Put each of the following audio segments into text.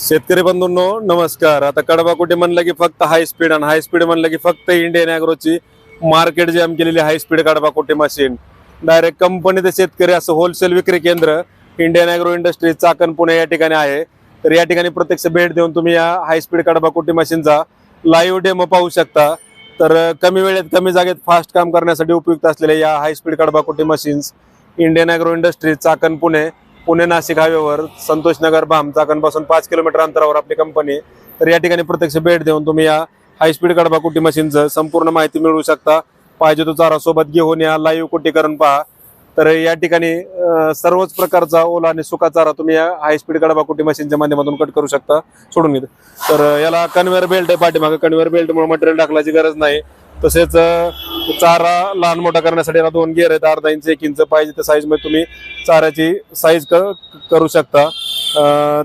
शेतकरी बंधूंनो नमस्कार. आता कडबा कुठे म्हणलं की फक्त हाय स्पीड आणि हाय स्पीड म्हणलं की फक्त इंडियन अॅग्रोची मार्केट जॅम केलेली हाय स्पीड कडबा कुठे मशीन डायरेक्ट कंपनी ते शेतकरी असं होलसेल विक्री केंद्र Indian agro industry Chakan Pune या ठिकाणी आहे. तर या ठिकाणी प्रत्यक्ष भेट देऊन तुम्ही या हाय स्पीड कडबा कुठे मशीनचा लाईव्ह डेमो पाहू शकता. तर कमी वेळेत कमी जागेत फास्ट काम करण्यासाठी उपयुक्त असलेल्या या हाय स्पीड कडबा कुठे machines Indian agro industry Chakan Pune Pune Nashik हायवेवर संतोष नगर भाम पाच किलोमीटर अंतरावर आपली कंपनी तर या ठिकाणी प्रत्यक्ष भेट देऊन तुम्ही या हायस्पीड कडबा कुटी मशीनचं संपूर्ण माहिती मिळवू शकता. पाहिजे तो चारा सोबत घेऊन या लाईव्ह कुटीकरण पहा. तर या ठिकाणी सर्वच प्रकारचा ओला आणि सुका चारा तुम्ही या हायस्पीड कडबा कुटी मशीनच्या माध्यमातून कट करू शकता. सोडून घेत तर याला कन्व्हेअर बेल्ट आहे पाठीमागे. कन्व्हेअर बेल्टमुळे मटेरियल टाकण्याची गरज नाही. तसेच चारा लहान मोठा करण्यासाठी याला दोन गिअर आहेत. अर्धा इंच एक इंच पाहिजे त्या साईजमध्ये तुम्ही चाऱ्याची साईज क करू शकता.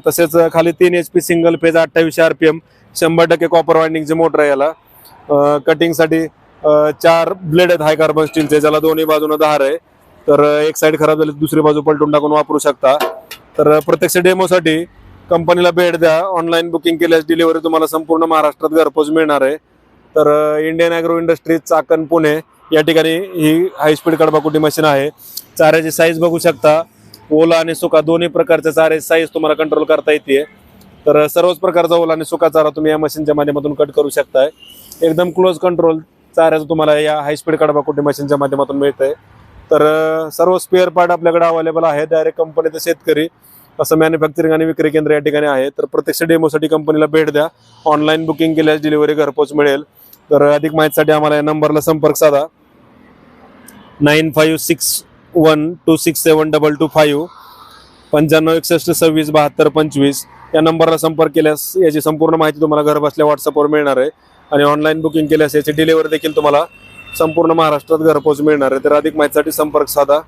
तसेच खाली तीन एच पी सिंगल फेज अठ्ठावीसशे एम शंभर टक्के कॉपर वाइंडिंगची मोटर आहे याला. कटिंगसाठी चार ब्लेड आहेत हाय कार्बन स्टीलचे ज्याला दोन्ही बाजूनं धार आहे. तर एक साईड खराब झाली दुसरी बाजू पलटून टाकून वापरू शकता. तर प्रत्यक्ष डेमोसाठी कंपनीला भेट द्या. ऑनलाईन बुकिंग केल्यास डिलिव्हरी तुम्हाला संपूर्ण महाराष्ट्रात घरपोच मिळणार आहे. तर Indian agro industries Chakan Pune या ठिकाणी ही हायस्पीड कडबाकुटी मशीन आहे. चाऱ्याची साईज बघू शकता. ओला आणि सुका दोन्ही प्रकारच्या चाऱ्याची साईज तुम्हाला कंट्रोल करता येते. तर सर्वच प्रकारचा ओला आणि सुका चारा तुम्ही या मशीनच्या माध्यमातून कट करू शकताय. एकदम क्लोज कंट्रोल चाऱ्याचं तुम्हाला या हायस्पीड कडबाकुटी मशीनच्या माध्यमातून मिळतंय. तर सर्व स्पेअर पार्ट आपल्याकडे अवेलेबल आहे डायरेक्ट कंपनीचे शेतकरी असं मॅन्युफॅक्चरिंग आणि विक्री केंद्र या ठिकाणी आहे. तर प्रत्यक्ष डेमोसाठी कंपनीला भेट द्या. ऑनलाईन बुकिंग केल्यास डिलिव्हरी घरपोच मिळेल. तर अधिक माहितीसाठी आम्हाला या नंबरला संपर्क साधा. Nine five six one two six seven double two five पंच्याण्णव एकसष्ट सव्वीस बहात्तर पंचवीस या नंबरला संपर्क केल्यास याची संपूर्ण माहिती तुम्हाला घर बसल्या व्हॉट्सअपवर मिळणार आहे. आणि ऑनलाईन बुकिंग केल्यास याची डिलिव्हरी देखील तुम्हाला संपूर्ण महाराष्ट्रात घरपोच मिळणार आहे. तर अधिक माहितीसाठी संपर्क साधा.